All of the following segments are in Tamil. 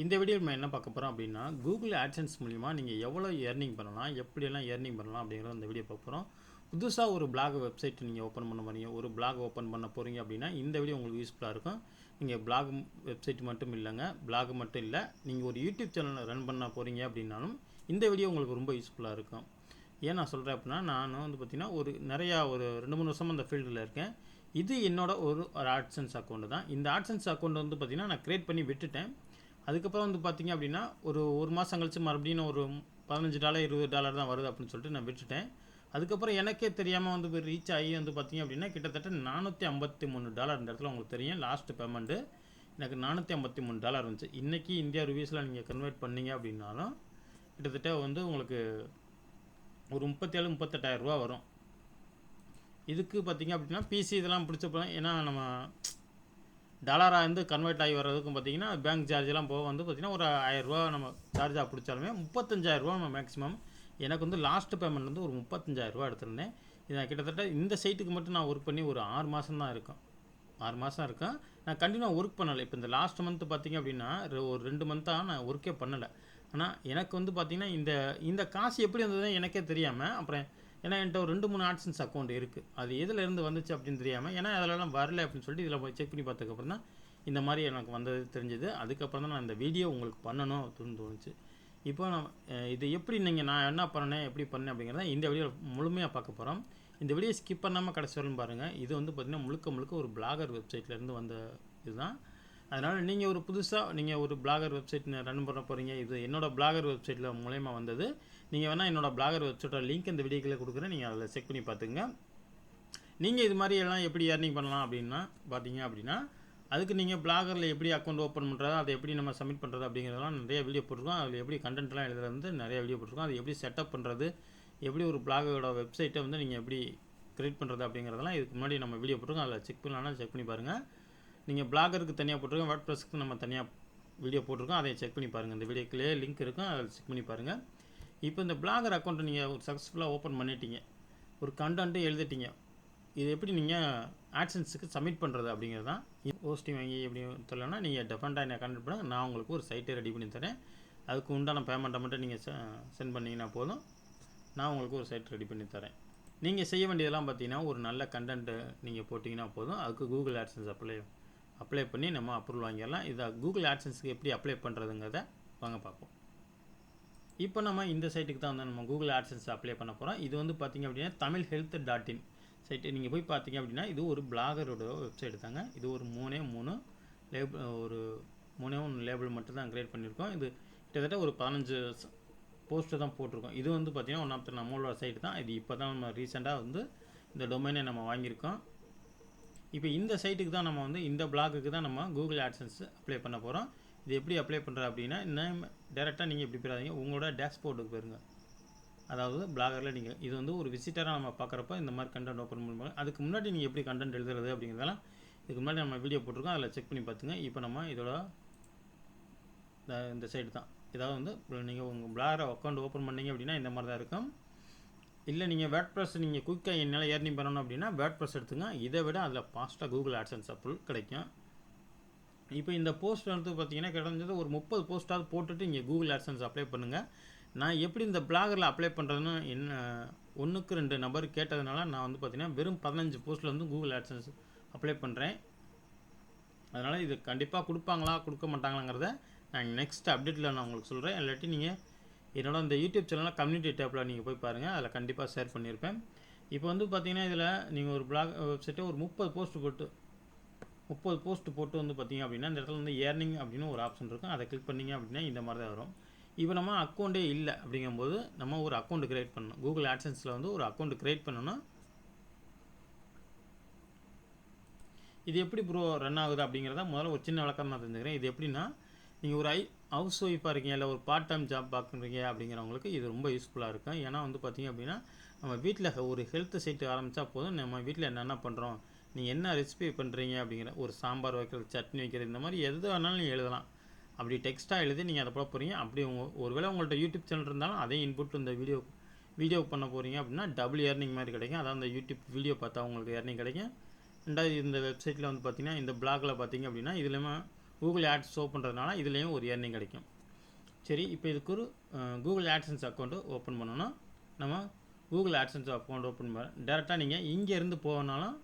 இந்த வீடியோ நம்ம என்ன பார்க்க போகிறோம் அப்படின்னா கூகுள் ஆட்சன்ஸ் மூலிமா நீங்கள் எவ்வளோ ஏர்னிங் பண்ணலாம் எப்படியெல்லாம் ஏர்னிங் பண்ணலாம் அப்படிங்கிறத இந்த வீடியோ பார்க்க போகிறோம் புதுசாக ஒரு பிளாக் வெப்சைட் நீங்கள் ஓப்பன் பண்ண போகிறீங்க ஒரு பிளாக் ஓப்பன் பண்ண போகிறீங்க அப்படின்னா இந்த வீடியோ உங்களுக்கு யூஸ்ஃபுல்லாக இருக்கும். நீங்கள் பிளாக் வெப்சைட் மட்டும் இல்லைங்க பிளாக் மட்டும் இல்லை நீங்கள் ஒரு யூடியூப் சேனல் ரன் பண்ண போகிறீங்க அப்படின்னாலும் இந்த வீடியோ உங்களுக்கு ரொம்ப யூஸ்ஃபுல்லாக இருக்கும். ஏன் நான் சொல்கிறேன் அப்படின்னா நான் வந்து பார்த்திங்கன்னா ஒரு நிறையா ஒரு ரெண்டு மூணு வருஷமாக அந்த ஃபீல்டில் இருக்கேன். இது என்னோட ஒரு ஒரு ஆட்சன்ஸ் அக்கௌண்ட்டு தான். இந்த ஆட்சன்ஸ் அக்கௌண்ட் வந்து பார்த்திங்கன்னா நான் க்ரியேட் பண்ணி விட்டுட்டேன். அதுக்கப்புறம் வந்து பார்த்திங்க அப்படின்னா ஒரு ஒரு மாதம் கழிச்சு மறுபடியும் நான் ஒரு பதினஞ்சு டாலர் இருபது டாலர் தான் வருது அப்படின்னு சொல்லிட்டு நான் விட்டுட்டேன். அதுக்கப்புறம் எனக்கே தெரியாமல் வந்து ரீச் ஆகி வந்து பார்த்திங்க அப்படின்னா கிட்டத்தட்ட நானூற்றி ஐம்பத்தி மூணு டாலர் இந்த இடத்துல உங்களுக்கு தெரியும். லாஸ்ட் பேமெண்ட்டு எனக்கு நானூற்றி ஐம்பத்தி மூணு டாலர் இருந்துச்சு. இன்றைக்கி இந்தியா ருபீஸில் நீங்கள் கன்வெர்ட் பண்ணீங்க அப்படின்னாலும் கிட்டத்தட்ட வந்து உங்களுக்கு ஒரு முப்பத்தேழு முப்பத்தெட்டாயிரரூபா வரும். இதுக்கு பார்த்தீங்க அப்படின்னா பிசி இதெல்லாம் பிடிச்சப்போ ஏன்னா நம்ம டாலராக இருந்து கன்வெர்ட் ஆகி வர்றதுக்கும் பார்த்தீங்கன்னா பேங்க் சார்ஜெலாம் போக வந்து பார்த்திங்கன்னா ஒரு ஆயிரரூவா நம்ம சார்ஜாக பிடிச்சாலுமே முப்பத்தஞ்சாயிரரூவா நம்ம மேக்ஸிமம் எனக்கு வந்து லாஸ்ட் பேமெண்ட் வந்து ஒரு முப்பத்தஞ்சாயிரரூவா எடுத்திருந்தேன். இது நான் கிட்டத்தட்ட இந்த சைட்டுக்கு மட்டும் நான் ஒர்க் பண்ணி ஒரு ஆறு மாதம் தான் இருக்கும் ஆறு மாதம் இருக்கேன். நான் கண்டினியூ ஒர்க் பண்ணலை. இப்போ இந்த லாஸ்ட் மந்த் பார்த்தீங்க அப்படின்னா ஒரு ரெண்டு மந்த்தாக நான் ஒர்க்கே பண்ணலை. ஆனால் எனக்கு வந்து பார்த்திங்கன்னா இந்த இந்த காசு எப்படி வந்தது எனக்கே தெரியாமல் அப்புறம் ஏன்னா என்கிட்ட ஒரு ரெண்டு மூணு ஆட்சன்ஸ் அக்கௌண்ட் இருக்குது அது எதில் இருந்து வந்துச்சு அப்படின்னு தெரியாமல் ஏன்னா அதிலலாம் வரல அப்படின்னு சொல்லிட்டு இதில் போய் செக் பண்ணி பார்த்ததுக்கப்புறம் தான் இந்த மாதிரி எனக்கு வந்தது தெரிஞ்சது. அதுக்கப்புறம் தான் நான் இந்த வீடியோ உங்களுக்கு பண்ணணும் அப்படின்னு தோணுச்சு. இப்போ நான் இது எப்படி நீங்கள் நான் என்ன பண்ணேன் எப்படி பண்ணேன் அப்படிங்கிறத இந்த வீடியோ முழுமையாக பார்க்க போகிறோம் இந்த வீடியோ ஸ்கிப் பண்ணாமல் கடைசி வரலும் பாருங்கள் இது வந்து பார்த்திங்கன்னா முழுக்க முழுக்க ஒரு பிளாகர் வெப்சைட்லேருந்து வந்த இதுதான். அதனால் நீங்கள் ஒரு புதுசாக நீங்கள் ஒரு பிளாகர் வெப்சைட் ரன் பண்ண போகிறீங்க இது என்னோடய பிளாகர் வெப்சைட்டில் மூலயமா வந்தது. நீங்கள் வேணால் என்னோடய பிளாகர் வெப்சைட்டோட லிங்க் இந்த வீடியோக்கில் கொடுக்குறேன். நீங்கள் அதில் செக் பண்ணி பார்த்துங்க நீங்கள் இது மாதிரி எல்லாம் எப்படி ஏர்னிங் பண்ணலாம் அப்படின்னா பார்த்தீங்க அப்படின்னா அதுக்கு நீங்கள் பிளாகரில் எப்படி அக்கௌண்ட் ஓப்பன் பண்ணுறது அதை எப்படி நம்ம சப்மிட் பண்ணுறது அப்படிங்கிறதெல்லாம் நிறைய வீடியோ போட்டிருக்கோம். அதில் எப்படி கண்டென்ட்லாம் எழுதுறது வந்து நிறைய வீடியோ போட்டிருக்கோம். அது எப்படி செட்டப் பண்ணுறது எப்படி ஒரு பிளாகரோட வெப்சைட்டை வந்து நீங்கள் எப்படி க்ரியேட் பண்ணுறது அப்படிங்கிறதெல்லாம் இதுக்கு முன்னாடி நம்ம வீடியோ போட்டிருக்கோம். அதில் செக் பண்ணலாம் செக் பண்ணி பாருங்கள் நீங்கள் பிளாகருக்கு தனியாக போட்டிருக்கோம் வாட் ப்ரெஸ்க்கு நம்ம தனியாக வீடியோ போட்டிருக்கோம். அதை செக் பண்ணி பாருங்கள் இந்த வீடியோக்குள்ளே லிங்க் இருக்கும். அதில் செக் பண்ணி பாருங்கள் இப்போ இந்த பிளாகர் அக்கௌண்ட்டை நீங்கள் ஒரு சக்ஸஸ்ஃபுல்லாக ஓப்பன் பண்ணிட்டீங்க. ஒரு கண்டென்ட்டு எழுதிட்டீங்க. இது எப்படி நீங்கள் ஆட்சன்ஸுக்கு சப்மிட் பண்ணுறது அப்படிங்கிறது தான் ஹோஸ்டிங் வாங்கி எப்படி சொல்லலைன்னா நீங்கள் டெஃபரெண்ட்டாக என்ன கண்டெக்ட் பண்ணுங்க நான் உங்களுக்கு ஒரு சைட்டை ரெடி பண்ணி தரேன். அதுக்கு உண்டான பேமெண்ட்டை மட்டும் நீங்கள் சென்ட் பண்ணிங்கன்னா போதும். நான் உங்களுக்கு ஒரு சைட் ரெடி பண்ணி தரேன். நீங்கள் செய்ய வேண்டியதெல்லாம் பார்த்தீங்கன்னா ஒரு நல்ல கண்டென்ட்டு நீங்கள் போட்டிங்கன்னா போதும். அதுக்கு கூகுள் ஆட்சன்ஸ் அப்ளை அப்ளை பண்ணி நம்ம அப்ரூவல் வாங்கிடலாம். இதை கூகுள் ஆட்சன்ஸுக்கு எப்படி அப்ளை பண்ணுறதுங்கிறத வாங்க பார்ப்போம். இப்போ நம்ம இந்த சைட்டுக்கு தான் வந்து நம்ம கூகுள் ஆட்சன்ஸ் அப்ளை பண்ண போகிறோம் இது வந்து பார்த்தீங்க அப்படின்னா Tamil health dot in site நீங்கள் போய் பார்த்தீங்க அப்படின்னா இது ஒரு பிளாகரோட வெப்சைட் தாங்க. இது ஒரு மூணே மூணு லேபிள் ஒரு மூணே மூணு லேபிள் மட்டும் தான் கிரியேட் பண்ணியிருக்கோம். இது கிட்டத்தட்ட ஒரு பதினஞ்சு போஸ்ட்டு தான் போட்டிருக்கோம். இது வந்து பார்த்தீங்கன்னா ஒன் ஆஃப் த நம்மளோட சைட்டு தான். இது இப்போ தான் நம்ம ரீசெண்டாக வந்து இந்த டொமைனை நம்ம வாங்கியிருக்கோம். இப்போ இந்த சைட்டுக்கு தான் நம்ம வந்து இந்த பிளாகுக்கு தான் நம்ம கூகுள் ஆட்சன்ஸ் அப்ளை பண்ண போகிறோம் இது எப்படி அப்ளை பண்ணுறது அப்படின்னா இன்னும் டேரெக்டாக நீங்கள் எப்படி போயிடாதீங்க. உங்களோட டேஷ்போர்டுக்கு போயிருங்க. அதாவது பிளாகரில் நீங்கள் இது வந்து ஒரு விசிட்டராக நம்ம பார்க்குறப்ப இந்த மாதிரி கண்டென்ட் ஓப்பன் பண்ணுவாங்க அதுக்கு முன்னாடி நீங்கள் எப்படி கண்டென்ட் எழுதுறது அப்படிங்கிறதெல்லாம் இதுக்கு முன்னாடி நம்ம வீடியோ போட்டிருக்கோம் அதில் செக் பண்ணி பார்த்துங்க. இப்போ நம்ம இதோட இந்த- சைடு தான். இதாவது வந்து நீங்கள் உங்கள் பிளாகரை அக்கௌண்ட் ஓப்பன் பண்ணீங்க அப்படின்னா இந்த மாதிரி தான் இருக்கும். இல்லை நீங்கள் வேட் ப்ரெஸ் நீங்கள் குயிக்காக என்னால் ஏர்னிங் பண்ணணும் அப்படின்னா வேட் ப்ரெஸ் எடுத்துங்க. இதை விட அதில் ஃபாஸ்ட்டாக கூகுள் ஆட்சன்ஸ் அப்ரூவல் கிடைக்கும். இப்போ இந்த போஸ்ட் வந்து பார்த்தீங்கன்னா கிடந்தது ஒரு முப்பது போஸ்ட்டாவது போட்டுட்டு இங்கே கூகுள் ஆட்சன்ஸ் அப்ளை பண்ணுங்கள் நான் எப்படி இந்த பிளாகரில் அப்ளை பண்ணுறதுன்னு என்ன ஒன்றுக்கு ரெண்டு நபர் கேட்டதுனால நான் வந்து பார்த்தீங்கன்னா வெறும் பதினஞ்சு போஸ்ட்டில் வந்து கூகுள் ஆட்சன்ஸ் அப்ளை பண்ணுறேன் அதனால் இது கண்டிப்பாக கொடுப்பாங்களா கொடுக்க மாட்டாங்களாங்கிறத நான் நெக்ஸ்ட் அப்டேட்டில் நான் உங்களுக்கு சொல்கிறேன் இல்லாட்டி நீங்கள் என்னோட இந்த யூடியூப் சேனலில் கம்யூனிட்டி டேப்பில் நீங்கள் போய் பாருங்கள் அதில் கண்டிப்பாக ஷேர் பண்ணியிருப்பேன். இப்போ வந்து பார்த்தீங்கன்னா இதில் நீங்கள் ஒரு பிளாக் வெப்சைட்டை ஒரு முப்பது போஸ்ட் போட்டு முப்பது போஸ்ட் போட்டு வந்து பார்த்தீங்க அப்படின்னா இந்த இடத்துல வந்து ஏர்னிங் அப்படின்னு ஒரு ஆப்ஷன் இருக்கும். அதை கிளிக் பண்ணீங்க அப்படின்னா இந்த மாதிரி தான் வரும். இப்போ நம்ம அக்கௌண்ட்டே இல்லை அப்படிங்கும்போது நம்ம ஒரு அக்கௌண்ட் க்ரியேட் பண்ணணும். கூகுள் ஆட்சன்ஸில் வந்து ஒரு அக்கௌண்ட் க்ரியேட் பண்ணணும் இது எப்படி ப்ரோ ரன் ஆகுது அப்படிங்கிறத முதல்ல ஒரு சின்ன விளக்கமாக நான் தெரிஞ்சுக்கிறேன். இது எப்படின்னா நீங்கள் ஒரு ஐ ஹவுஸ் ஒய்ஃபாக இருக்கீங்க இல்லை ஒரு பார்ட் டைம் ஜாப் பார்க்குறீங்க அப்படிங்கிறவங்களுக்கு இது ரொம்ப யூஸ்ஃபுல்லாக இருக்கும். ஏன்னா வந்து பார்த்தீங்க அப்படின்னா நம்ம வீட்டில் ஒரு ஹெல்த் சைட்டு ஆரம்பித்தா போதும். நம்ம வீட்டில் என்னென்ன பண்ணுறோம் நீங்கள் என்ன ரெசிபி பண்ணுறீங்க அப்படிங்கிற ஒரு சாம்பார் வைக்கிறது சட்னி வைக்கிறது இந்த மாதிரி எது வேணாலும் நீங்கள் எழுதலாம். அப்படி டெக்ஸ்ட்டாக எழுதி நீங்கள் அதை போட போகிறீங்க அப்படி உங்கள் ஒருவேளை உங்கள்கிட்ட யூடியூப் சேனல் இருந்தாலும் அதையும் இன்புட் இந்த வீடியோ வீடியோ பண்ண போகிறீங்க அப்படின்னா டபுள் ஏர்னிங் மாதிரி கிடைக்கும். அதான் அந்த யூடியூப் வீடியோ பார்த்தா உங்களுக்கு ஏர்னிங் கிடைக்கும். ரெண்டாவது இந்த வெப்சைட்டில் வந்து பார்த்திங்கன்னா இந்த பிளாகில் பார்த்தீங்க அப்படின்னா இதுலேயுமே கூகுள் ஆட்ஸ் ஓப்பன்றதுனால இதுலேயும் ஒரு ஏர்னிங் கிடைக்கும். சரி இப்போ இதுக்கு ஒரு கூகுள் ஆட்சன்ஸ் அக்கௌண்ட்டு ஓப்பன் பண்ணோன்னா நம்ம கூகுள் ஆட்சன்ஸ் அக்கௌண்ட் ஓப்பன் பண்ண டேரெக்டாக நீங்கள் இங்கேருந்து போனாலும்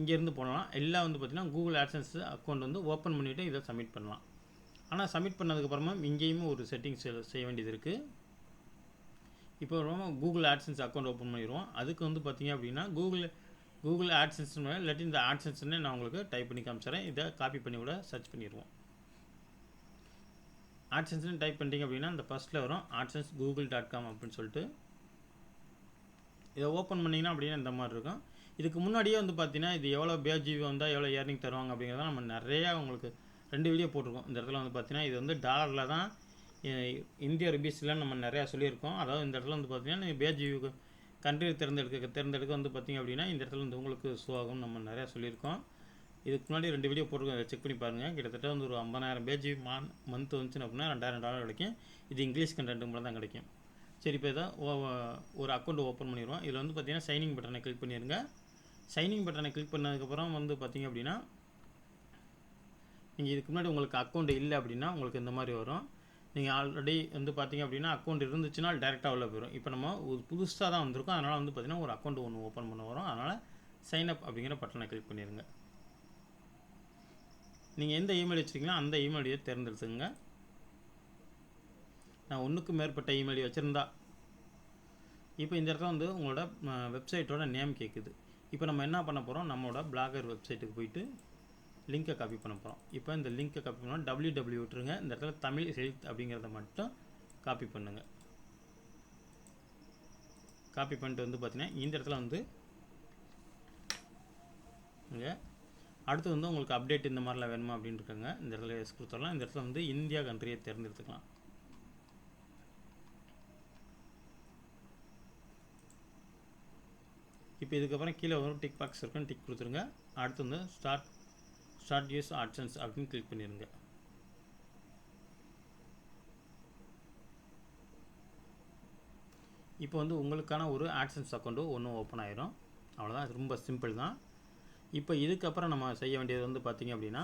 இங்கேருந்து போகலாம் எல்லாம் வந்து பார்த்திங்கன்னா கூகுள் ஆட்சன்ஸ் அக்கௌண்ட் வந்து ஓப்பன் பண்ணிவிட்டு இதை சப்மிட் பண்ணலாம். ஆனால் சப்மிட் பண்ணதுக்கப்புறமா இங்கேயும் ஒரு செட்டிங்ஸ் செய்ய வேண்டியது இருக்குது இப்போ கூகுள் ஆட்சன்ஸ் அக்கௌண்ட் ஓப்பன் பண்ணிடுவோம். அதுக்கு வந்து பார்த்திங்க அப்படின்னா கூகுள் கூகுள் ஆட்சன்ஸ் இல்லாட்டி இந்த ஆட்சன்ஸ்னு நான் உங்களுக்கு டைப் பண்ணி காமிச்சிடுறேன். இதை காப்பி பண்ணி கூட சர்ச் பண்ணிடுவோம். ஆட்சன்ஸ்னு டைப் பண்ணிட்டீங்க அப்படின்னா இந்த ஃபஸ்ட்டில் வரும். ஆட்சன்ஸ் கூகுள் டாட் காம் அப்படின்னு சொல்லிட்டு. இதை ஓப்பன் பண்ணிங்கன்னா அப்படின்னா இந்த மாதிரி இருக்கும். இதுக்கு முன்னாடியே வந்து பார்த்தீங்கன்னா இது எவ்வளோ பேஜிபி வந்தால் எவ்வளோ ஏர்னிங் தருவாங்க அப்படிங்கிறத நம்ம நிறையா உங்களுக்கு ரெண்டு வீடியோ போட்டிருக்கோம். இந்த இடத்துல வந்து பார்த்தீங்கன்னா இது வந்து டாலரில் தான் இந்திய ருபீஸில் நம்ம நிறையா சொல்லியிருக்கோம். அதாவது இந்த இடத்துல வந்து பார்த்தீங்கன்னா நீங்கள் பேஜிபி கண்ட்ரி தேர்ந்தெடுக்க தேர்ந்தெடுக்க வந்து பார்த்தீங்க அப்படின்னா இந்த இடத்துல வந்து உங்களுக்கு ஷோ ஆகும்னு நம்ம நிறையா சொல்லியிருக்கோம். இதுக்கு முன்னாடி ரெண்டு வீடியோ போட்டிருக்கோம். அதை செக் பண்ணி பாருங்கள் கிட்டத்தட்ட வந்து ஒரு ஐம்பதாயிரம் பேஜ் மான் மந்த் வந்துச்சுன்னு அப்படின்னா ரெண்டாயிரம் டாலர் கிடைக்கும். இது இங்கிலீஷ் கண்டென்ட் மூலம் தான் கிடைக்கும். சரி இப்போ இதை ஒரு அக்கௌண்ட் ஓப்பன் பண்ணிடுவோம் இதில் வந்து பார்த்தீங்கன்னா சைனிங் பட்டனை கிளிக் பண்ணிடுங்க சைனிங் பட்டனை கிளிக் பண்ணதுக்கப்புறம் வந்து பார்த்தீங்க அப்படின்னா நீங்கள் இதுக்கு முன்னாடி உங்களுக்கு அக்கௌண்ட் இல்லை அப்படின்னா உங்களுக்கு இந்த மாதிரி வரும். நீங்கள் ஆல்ரெடி வந்து பார்த்தீங்க அப்படின்னா அக்கௌண்ட் இருந்துச்சுன்னா டேரெக்டாக உள்ள போயிடும் இப்போ நம்ம ஒரு புதுசாக தான் வந்திருக்கோம். அதனால் வந்து பார்த்திங்கன்னா ஒரு அக்கௌண்ட் ஒன்று ஓப்பன் பண்ண வரும். அதனால் சைன் அப் அப்படிங்கிற பட்டனை கிளிக் பண்ணிடுங்க நீங்கள் எந்த இமெயில் வச்சுருக்கீங்களோ அந்த இமெயிலையே தேர்ந்தெடுத்துங்க நான் ஒன்றுக்கு மேற்பட்ட இமெயில் வச்சுருந்தா இப்போ இந்த இடத்துல வந்து உங்களோட வெப்சைட்டோட நேம் கேட்குது இப்போ நம்ம என்ன பண்ண போகிறோம் நம்மளோட பிளாகர் வெப்சைட்டுக்கு போயிட்டு லிங்கை காப்பி பண்ண போகிறோம் இப்போ இந்த லிங்கை காப்பி பண்ணால் டபிள்யூ டபிள்யூ விட்டுருங்க. இந்த இடத்துல தமிழ் ஹெல்த் அப்படிங்கிறத மட்டும் காப்பி பண்ணுங்கள் காப்பி பண்ணிட்டு வந்து பார்த்தீங்கன்னா இந்த இடத்துல வந்து இங்கே அடுத்து வந்து உங்களுக்கு அப்டேட் இந்த மாதிரிலாம் வேணுமா அப்படின்னு இருக்காங்க. இந்த இடத்துல எஸ் கொடுத்துடலாம். இந்த இடத்துல வந்து இந்தியா கண்ட்ரியை தேர்ந்தெடுத்துக்கலாம். இப்போ இதுக்கப்புறம் கீழே வரும் டிக் பாக்ஸ் இருக்குன்னு டிக் கொடுத்துருங்க. அடுத்து வந்து ஸ்டார்ட் ஸ்டார்ட் யூஸ் ஆப்ஷன்ஸ் அப்படின்னு கிளிக் பண்ணிடுங்க இப்போ வந்து உங்களுக்கான ஒரு ஆட்சன்ஸ் அக்கௌண்ட்டு ஒன்று ஓப்பன் ஆயிரும். அவ்வளோதான் ரொம்ப சிம்பிள் தான். இப்போ இதுக்கப்புறம் நம்ம செய்ய வேண்டியது வந்து பார்த்திங்க அப்படின்னா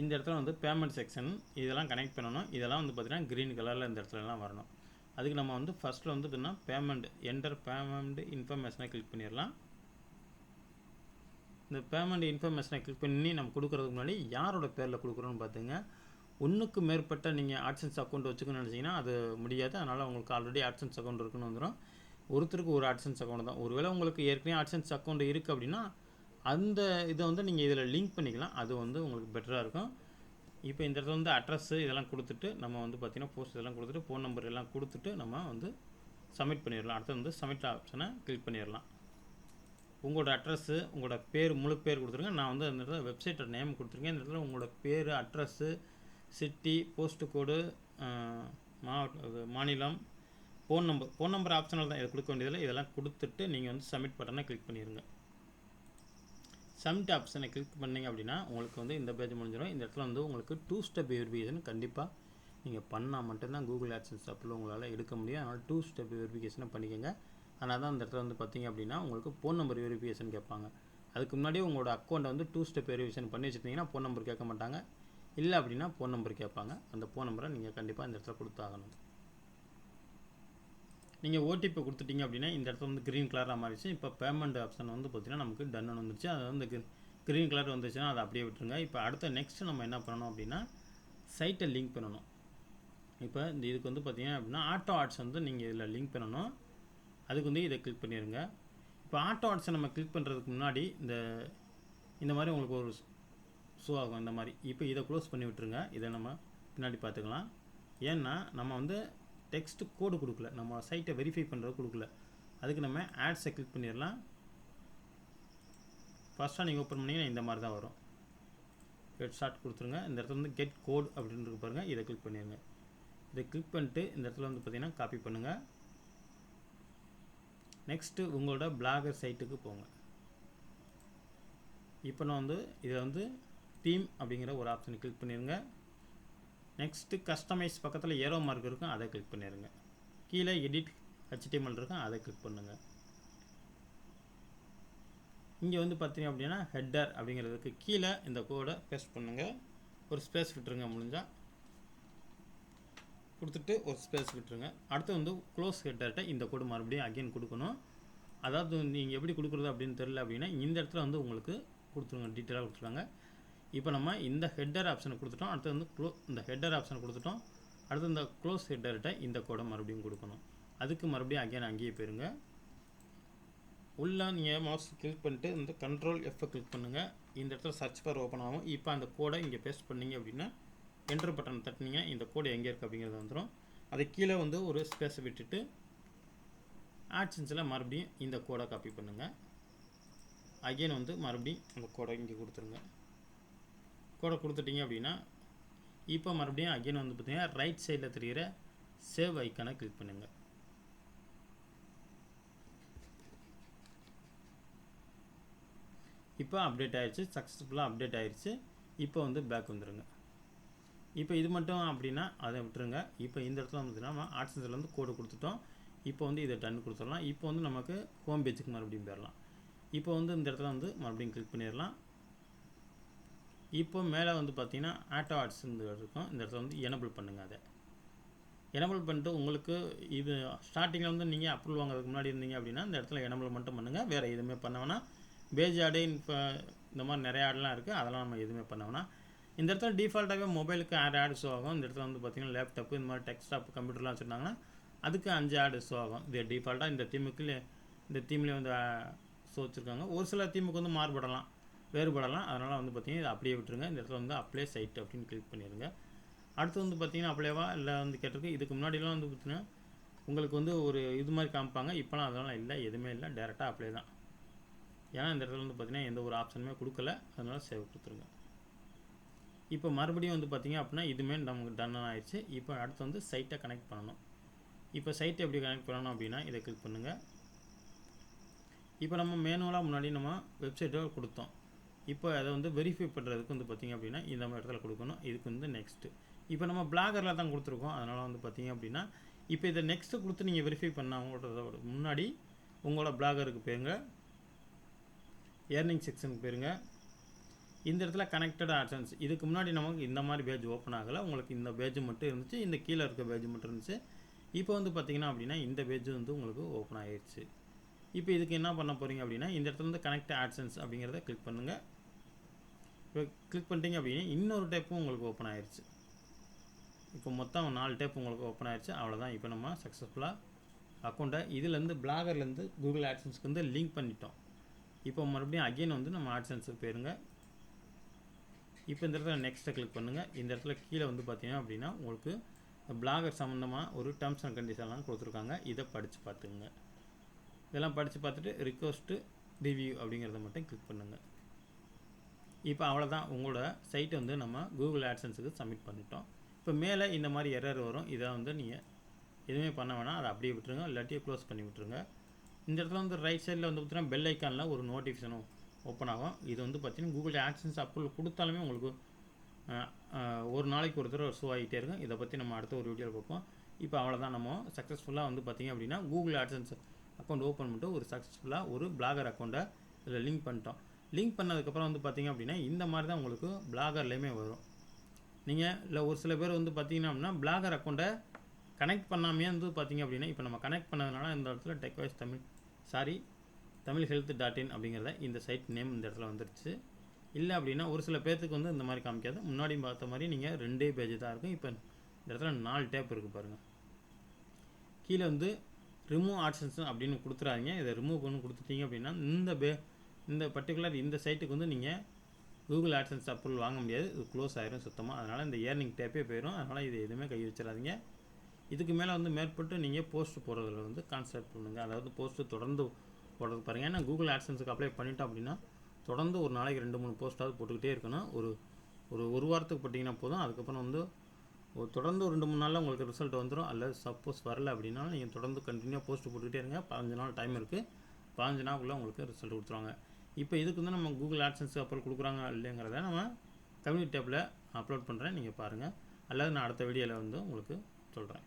இந்த இடத்துல வந்து பேமெண்ட் செக்ஷன் இதெல்லாம் கனெக்ட் பண்ணணும். இதெல்லாம் வந்து பார்த்திங்கன்னா க்ரீன் கலரில் இந்த இடத்துலலாம் வரணும். அதுக்கு நம்ம வந்து ஃபஸ்ட்டில் வந்து பார்த்தீங்கன்னா பேமெண்ட் என்டர் பேமெண்ட் இன்ஃபர்மேஷனை கிளிக் பண்ணிடலாம். இந்த பேமெண்ட் இன்ஃபர்மேஷனை கிளிக் பண்ணி நம்ம கொடுக்குறதுக்கு முன்னாடி யாரோட பேரில் கொடுக்குறோன்னு பார்த்துங்க ஒன்றுக்கு மேற்பட்ட நீங்கள் ஆட்சன்ஸ் அக்கௌண்ட் வச்சுக்கணும்னு நினச்சிங்கன்னா அது முடியாது. அதனால் உங்களுக்கு ஆல்ரெடி ஆட்சன்ஸ் அக்கௌண்ட் இருக்குன்னு வந்துடும் ஒருத்தருக்கு ஒரு ஆட்சன்ஸ் அக்கௌண்ட் தான். ஒருவேளை உங்களுக்கு ஏற்கனவே ஆட்சன்ஸ் அக்கௌண்ட் இருக்குது அப்படின்னா அந்த இதை வந்து நீங்கள் இதில் லிங்க் பண்ணிக்கலாம். அது வந்து உங்களுக்கு பெட்டராக இருக்கும். இப்போ இந்த இடத்துல வந்து அட்ரஸ்ஸு இதெல்லாம் கொடுத்துட்டு நம்ம வந்து பார்த்திங்கன்னா போஸ்ட் இதெல்லாம் கொடுத்துட்டு ஃபோன் நம்பர் எல்லாம் கொடுத்துட்டு நம்ம வந்து சப்மிட் பண்ணிடலாம். அடுத்து வந்து சப்மிட் ஆப்ஷனை கிளிக் பண்ணிடலாம். உங்களோட அட்ரஸ்ஸு உங்களோட பேர் முழு பேர் கொடுத்துருங்க. நான் வந்து அந்த இடத்துல வெப்சைட்டோட நேம் கொடுத்துருக்கேன். இந்த இடத்துல உங்களோட பேர் அட்ரஸ்ஸு சிட்டி போஸ்ட் கோடு மாவட்ட மாநிலம் phone number phone number optional தான். இதை கொடுக்க வேண்டியதில்லை. இதெல்லாம் கொடுத்துட்டு நீங்கள் வந்து சப்மிட் பட்டனை கிளிக் பண்ணிடுங்க சப்மிட் ஆப்ஷனை கிளிக் பண்ணீங்க அப்படின்னா உங்களுக்கு வந்து இந்த பேஜ் முடிஞ்சிடும். இந்த இடத்துல வந்து உங்களுக்கு டூ ஸ்டெப் வெரிஃபிகேஷன் கண்டிப்பாக நீங்கள் பண்ணால் மட்டும்தான் கூகுள் ஆட்சன்ஸ் அப்பில் உங்களால் எடுக்க முடியும். அதனால் டூ ஸ்டெப் வெரிஃபிகேஷனை பண்ணிக்கோங்க. ஆனால் தான் இந்த இடத்துல வந்து பார்த்தீங்க அப்படின்னா உங்களுக்கு ஃபோன் நம்பர் வெரிஃபிகேஷன் கேட்பாங்க. அதுக்கு முன்னாடி உங்களோட அக்கௌண்ட்டை வந்து டூ ஸ்டெப் வெரிஃபிகேஷன் பண்ணி வச்சுருந்தீங்கன்னா ஃபோன் நம்பர் கேட்க மாட்டாங்க. இல்லை அப்படின்னா ஃபோன் நம்பர் கேட்பாங்க. அந்த ஃபோன் நம்பரை நீங்கள் கண்டிப்பாக இந்த இடத்துல கொடுத்தாகணும். நீங்கள் ஓடிபி கொடுத்துட்டீங்க அப்படின்னா இந்த இடத்துல வந்து க்ரீன் கலராக மாறிடுச்சு. இப்போ பேமெண்ட் ஆப்ஷன் வந்து பார்த்தீங்கன்னா நமக்கு டன் வந்துருச்சு. அது வந்து க்ரீன் கலர் வந்துச்சுன்னா அதை அப்படியே விட்டுருங்க. இப்போ அடுத்த நெக்ஸ்ட்டு நம்ம என்ன பண்ணணும் அப்படின்னா சைட்டை லிங்க் பண்ணணும். இப்போ இந்த இதுக்கு வந்து பார்த்திங்க அப்படின்னா ஆட்டோ ஆட்ஸ் வந்து நீங்கள் இதில் லிங்க் பண்ணணும். அதுக்கு வந்து இதை கிளிக் பண்ணிடுங்க இப்போ ஆட்டோ ஆட்ஸை நம்ம கிளிக் பண்ணுறதுக்கு முன்னாடி இந்த இந்த மாதிரி உங்களுக்கு ஒரு ஷோ ஆகும். இந்த மாதிரி. இப்போ இதை க்ளோஸ் பண்ணி விட்டுருங்க. இதை நம்ம பின்னாடி பார்த்துக்கலாம். ஏன்னா நம்ம வந்து டெக்ஸ்ட் கோடு கொடுக்கல. நம்ம சைட்டை வெரிஃபை பண்ணுறது கொடுக்கல. அதுக்கு நம்ம ஆட்ஸை கிளிக் பண்ணிடலாம். ஃபஸ்ட்டாக நீங்கள் ஓப்பன் பண்ணிங்கன்னா இந்த மாதிரி தான் வரும். ஹெட் ஷாட் கொடுத்துருங்க. இந்த இடத்துல வந்து கெட் கோட் அப்படின்றது பாருங்கள் இதை கிளிக் பண்ணிடுங்க. இதை கிளிக் பண்ணிட்டு இந்த இடத்துல வந்து பார்த்திங்கன்னா காப்பி பண்ணுங்கள் நெக்ஸ்ட்டு உங்களோட பிளாகர் சைட்டுக்கு போங்க. இப்போ நான் வந்து இதை வந்து தீம் அப்படிங்கிற ஒரு ஆப்ஷனை கிளிக் பண்ணிடுங்க. நெக்ஸ்ட்டு கஸ்டமைஸ் பக்கத்தில் ஏரோ மார்க் இருக்கும் அதை கிளிக் பண்ணிடுங்க கீழே எடிட் ஹெச்டிஎம்எல் இருக்கும் அதை கிளிக் பண்ணுங்கள் இங்கே வந்து பார்த்தீங்க அப்படின்னா ஹெட்டர் அப்படிங்கிறதுக்கு கீழே இந்த கோடை பேஸ்ட் பண்ணுங்கள் ஒரு ஸ்பேஸ் விட்டுருங்க முடிஞ்சால் கொடுத்துட்டு ஒரு ஸ்பேஸ் விட்டுருங்க. அடுத்து வந்து க்ளோஸ் ஹெட்டர்கிட்ட இந்த கோடு மறுபடியும் அகைன் கொடுக்கணும். அதாவது நீங்கள் எப்படி கொடுக்குறது அப்படின்னு தெரில அப்படின்னா இந்த இடத்துல வந்து உங்களுக்கு கொடுத்துருங்க டீட்டெயிலாக கொடுத்துருவாங்க. இப்போ நம்ம இந்த ஹெட்டர் ஆப்ஷனை கொடுத்துட்டோம். அடுத்து வந்து க்ளோ இந்த ஹெட்டர் ஆப்ஷனை கொடுத்துட்டோம். அடுத்து இந்த க்ளோஸ் ஹெட்டர்கிட்ட இந்த கோடை மறுபடியும் கொடுக்கணும். அதுக்கு மறுபடியும் அகைன் அங்கேயே போயிருங்க. உள்ளே நீங்கள் மவுஸ் கிளிக் பண்ணிட்டு இந்த கண்ட்ரோல் எஃப்பை கிளிக் பண்ணுங்கள் இந்த இடத்துல சர்ச் பார் ஓப்பன் ஆகும். இப்போ அந்த கோடை இங்கே பேஸ்ட் பண்ணீங்க அப்படின்னா என்டர் பட்டன் தட்டினீங்க. இந்த கோடு எங்கே இருக்குது அப்படிங்கிறது வந்துடும் அது கீழே வந்து ஒரு ஸ்பேஸை விட்டுட்டு ஆட்சன்ஸில் மறுபடியும் இந்த கோடை காப்பி பண்ணுங்கள் அகைன் வந்து மறுபடியும் அந்த கோடை இங்கே கொடுத்துருங்க. கோடை கொடுத்துட்டீங்க அப்படின்னா இப்போ மறுபடியும் அகைன் வந்து பார்த்தீங்கன்னா ரைட் சைடில் தெரிகிற சேவ் ஐக்கானை கிளிக் பண்ணுங்கள் இப்போ அப்டேட் ஆயிடுச்சு சக்ஸஸ்ஃபுல்லாக அப்டேட் ஆயிடுச்சு இப்போ வந்து பேக் வந்துடுங்க இப்போ இது மட்டும் அப்படின்னா அதை விட்டுருங்க. இப்போ இந்த இடத்துல வந்து நம்ம ஆட்சன்ஸில் வந்து கோடு கொடுத்துட்டோம். இப்போ வந்து இதை டன் கொடுத்துடலாம். இப்போ வந்து நமக்கு ஹோம் பேஜுக்கு மறுபடியும் போயிடலாம். இப்போ வந்து இந்த இடத்துல வந்து மறுபடியும் கிளிக் பண்ணிடலாம். இப்போ மேலே வந்து பார்த்தீங்கன்னா ஆட்டோ ஆட்ஸ் இருக்கும். இந்த இடத்துல வந்து எனபிள் பண்ணுங்கள் அதை. எனபிள் பண்ணிட்டு உங்களுக்கு இது ஸ்டார்டிங்கில் வந்து நீங்கள் அப்ரூவல் வாங்குறதுக்கு முன்னாடி இருந்தீங்க அப்படின்னா இந்த இடத்துல எனபிள் மட்டும் பண்ணுங்கள் வேறு எதுவுமே பண்ண வேணாம். பேஜ் ஆடு இப்போ இந்த மாதிரி நிறைய ஆடெலாம் இருக்குது அதெல்லாம் நம்ம எதுவுமே பண்ண வேணாம். இந்த இடத்துல டிஃபால்ட்டாகவே மொபைலுக்கு ஆறு ஆடு ஷோ ஆகும். இந்த இடத்துல வந்து பார்த்தீங்கன்னா லேப்டாப்பு இந்த மாதிரி டெக்ஸ்டாப் கம்ப்யூட்டர்லாம் வச்சுருந்தாங்கன்னா அதுக்கு அஞ்சு ஆடு ஷோ ஆகும். இது டிஃபால்ட்டாக இந்த தீமுக்கு இந்த தீம்லேயே வந்து ஷோ வச்சுருக்காங்க. ஒரு சில தீமுக்கு வந்து மாறுபடலாம். வேறுபடலாம். அதனால் வந்து பார்த்திங்கன்னா இதை அப்படியே விட்டுருங்க. இந்த இடத்துல வந்து அப்ளை சைட் அப்படின்னு கிளிக் பண்ணிடுங்க அடுத்து வந்து பார்த்திங்கன்னா அப்ளேவா இல்லை வந்து கேட்டிருக்கு இதுக்கு முன்னாடிலாம் வந்து பார்த்திங்கன்னா உங்களுக்கு வந்து ஒரு இது மாதிரி காமிப்பாங்க. இப்போலாம் அதெல்லாம் இல்லை எதுவுமே இல்லை. டேரெக்டாக அப்ளை தான். ஏன்னா இந்த இடத்துல வந்து பார்த்தீங்கன்னா எந்த ஒரு ஆப்ஷனுமே கொடுக்கல. அதனால் சேவ் கொடுத்துருங்க. இப்போ மறுபடியும் வந்து பார்த்திங்க அப்படின்னா இதுவுமே நமக்கு டன் ஆயிடுச்சு. இப்போ அடுத்து வந்து சைட்டை கனெக்ட் பண்ணணும். இப்போ சைட்டை எப்படி கனெக்ட் பண்ணணும் அப்படின்னா இதை கிளிக் பண்ணுங்கள் இப்போ நம்ம மேனுவலாக முன்னாடி நம்ம வெப்சைட்டை கொடுத்தோம். இப்போ அதை வந்து வெரிஃபை பண்ணுறதுக்கு வந்து பார்த்திங்க அப்படின்னா இந்த மாதிரி இடத்துல கொடுக்கணும். இதுக்கு வந்து நெக்ஸ்ட்டு இப்போ நம்ம பிளாகரில் தான் கொடுத்துருக்கோம். அதனால் வந்து பார்த்திங்க அப்படின்னா இப்போ இதை நெக்ஸ்ட்டு கொடுத்து நீங்கள் வெரிஃபை பண்ண முன்னாடி உங்களோட பிளாகருக்கு போயிருங்க. ஏர்னிங் செக்ஷனுக்கு போயிருங்க. இந்த இடத்துல கனெக்டட் ஆப்ஷன்ஸ் இதுக்கு முன்னாடி நமக்கு இந்த மாதிரி பேஜ் ஓப்பன் ஆகலை. உங்களுக்கு இந்த பேஜ் மட்டும் இருந்துச்சு. இந்த கீழே இருக்க பேஜ் மட்டும் இருந்துச்சு. இப்போ வந்து பார்த்திங்கன்னா அப்படின்னா இந்த பேஜ் வந்து உங்களுக்கு ஓப்பன் ஆகிடுச்சு இப்போ இதுக்கு என்ன பண்ண போகிறீங்க அப்படின்னா இந்த இடத்துல வந்து கனெக்ட் ஆட்சன்ஸ் அப்படிங்கிறத கிளிக் பண்ணுங்கள் இப்போ கிளிக் பண்ணிட்டீங்க அப்படின்னா இன்னொரு டைப்பும் உங்களுக்கு ஓப்பன் ஆயிடுச்சு இப்போ மொத்தம் நாலு டைப் உங்களுக்கு ஓப்பன் ஆயிடுச்சு அவ்வளோதான் இப்போ நம்ம சக்ஸஸ்ஃபுல்லாக அக்கௌண்ட்டை இதுலேருந்து பிளாகர்லேருந்து கூகுள் ஆட்சன்ஸ்க்கு வந்து லிங்க் பண்ணிட்டோம். இப்போ மறுபடியும் அகைன் வந்து நம்ம ஆட்சன்ஸுக்கு போயிருங்க. இப்போ இந்த இடத்துல நெக்ஸ்ட்டை கிளிக் பண்ணுங்கள் இந்த இடத்துல கீழே வந்து பார்த்தீங்கன்னா அப்படின்னா உங்களுக்கு பிளாகர் சம்மந்தமாக ஒரு டேர்ம்ஸ் அண்ட் கண்டிஷன்லாம் கொடுத்துருக்காங்க. இதை படித்து பார்த்துங்க இதெல்லாம் படித்து பார்த்துட்டு ரிக்வஸ்ட்டு ரிவ்யூ அப்படிங்கிறத மட்டும் கிளிக் பண்ணுங்கள் இப்போ அவ்வளோதான் உங்களோட சைட்டை வந்து நம்ம கூகுள் ஆட்சன்ஸுக்கு சப்மிட் பண்ணிட்டோம். இப்போ மேலே இந்த மாதிரி எரர் வரும். இதை வந்து நீங்கள் எதுவுமே பண்ண வேணாம். அதை அப்படியே விட்டுருங்க. இல்லாட்டியே க்ளோஸ் பண்ணி விட்டுருங்க. இந்த இடத்துல வந்து ரைட் சைடில் வந்து பார்த்தீங்கன்னா பெல் ஐக்கானில் ஒரு நோட்டிஃபிகேஷனும் ஓப்பன் ஆகும். இது வந்து பார்த்தீங்கன்னா கூகுள் ஆக்ஷன்ஸ் அப்ரூவல் கொடுத்தாலுமே உங்களுக்கு ஒரு நாளைக்கு ஒரு தடவை ஷோ ஆகிட்டே இருக்கும். இதை பற்றி நம்ம அடுத்த ஒரு வீடியோவில் பார்ப்போம். இப்போ அவ்வளோதான் நம்ம சக்ஸஸ்ஃபுல்லாக வந்து பார்த்திங்க அப்படின்னா கூகுள் ஆட்சன்ஸ் அக்கௌண்ட் ஓப்பன் பண்ணிட்டு ஒரு சக்ஸஸ்ஃபுல்லாக ஒரு பிளாகர் அக்கௌண்ட்டை இதில் லிங்க் பண்ணிட்டோம். லிங்க் பண்ணதுக்கப்புறம் வந்து பார்த்திங்க அப்படின்னா இந்த மாதிரி தான் உங்களுக்கு பிளாகர்லேயுமே வரும். நீங்கள் இல்லை ஒரு சில பேர் வந்து பார்த்திங்கன்னா அப்படின்னா பிளாகர் அக்கௌண்ட்டை கனெக்ட் பண்ணாமே வந்து பார்த்திங்க அப்படின்னா இப்போ நம்ம கனெக்ட் பண்ணதுனால இந்த இடத்துல techwise Tamil sorry Tamil health dot in அப்படிங்கிறத இந்த சைட் நேம் இந்த இடத்துல வந்துருச்சு. இல்லை அப்படின்னா ஒரு சில பேர்த்துக்கு வந்து இந்த மாதிரி காமிக்காது. முன்னாடி பார்த்த மாதிரி நீங்கள் ரெண்டே பேஜ் தான் இருக்கும். இப்போ இந்த இடத்துல நாலு டேப் இருக்குது பாருங்கள் கீழே வந்து ரிமூவ் ஆப்ஷன்ஸ் அப்படின்னு கொடுத்துறாதீங்க. இதை ரிமூவ் பண்ணி கொடுத்துட்டீங்க அப்படின்னா இந்த பே இந்த பர்டிகுலர் இந்த சைட்டுக்கு வந்து நீங்கள் கூகுள் ஆட்சன்ஸ் அப்ரூவல் வாங்க முடியாது. இது க்ளோஸ் ஆயிரும் சுத்தமாக அதனால் இந்த ஏர்னிங் டேப்பே போயிடும் அதனால் இது எதுவுமே கை வச்சிடாதீங்க. இதுக்கு மேலே வந்து மேற்பட்டு நீங்கள் போஸ்ட் போடுறதுல வந்து கான்சென்ட் பண்ணுங்கள் அதாவது போஸ்ட்டு தொடர்ந்து போடுறது பாருங்கள் ஏன்னா கூகுள் ஆட்சன்ஸுக்கு அப்ளை பண்ணிட்டோம் அப்படின்னா தொடர்ந்து ஒரு நாளைக்கு ரெண்டு மூணு போஸ்ட்டாவது போட்டுக்கிட்டே இருக்கணும். ஒரு ஒரு ஒரு வாரத்துக்கு போட்டிங்கன்னா போதும். அதுக்கப்புறம் வந்து ஒரு தொடர்ந்து ஒரு ரெண்டு மூணு நாளில் உங்களுக்கு ரிசல்ட் வந்துடும் அல்லது சப்போஸ் வரல அப்படின்னா நீங்கள் தொடர்ந்து கண்டினியூ போஸ்ட் போட்டுக்கிட்டே இருங்க. பதினஞ்சு நாள் டைம் இருக்குது பதினஞ்சு நாளுக்குள்ளே உங்களுக்கு ரிசல்ட் கொடுத்துருவாங்க. இப்போ இதுக்கு வந்து நம்ம கூகுள் ஆட்சன்ஸ் அப்புறம் கொடுக்குறாங்க இல்லைங்கிறத நம்ம தமிழ் டேப்பில் அப்லோட் பண்ணுறேன் நீங்கள் பாருங்கள் அல்லது நான் அடுத்த வீடியோவில் வந்து உங்களுக்கு சொல்கிறேன்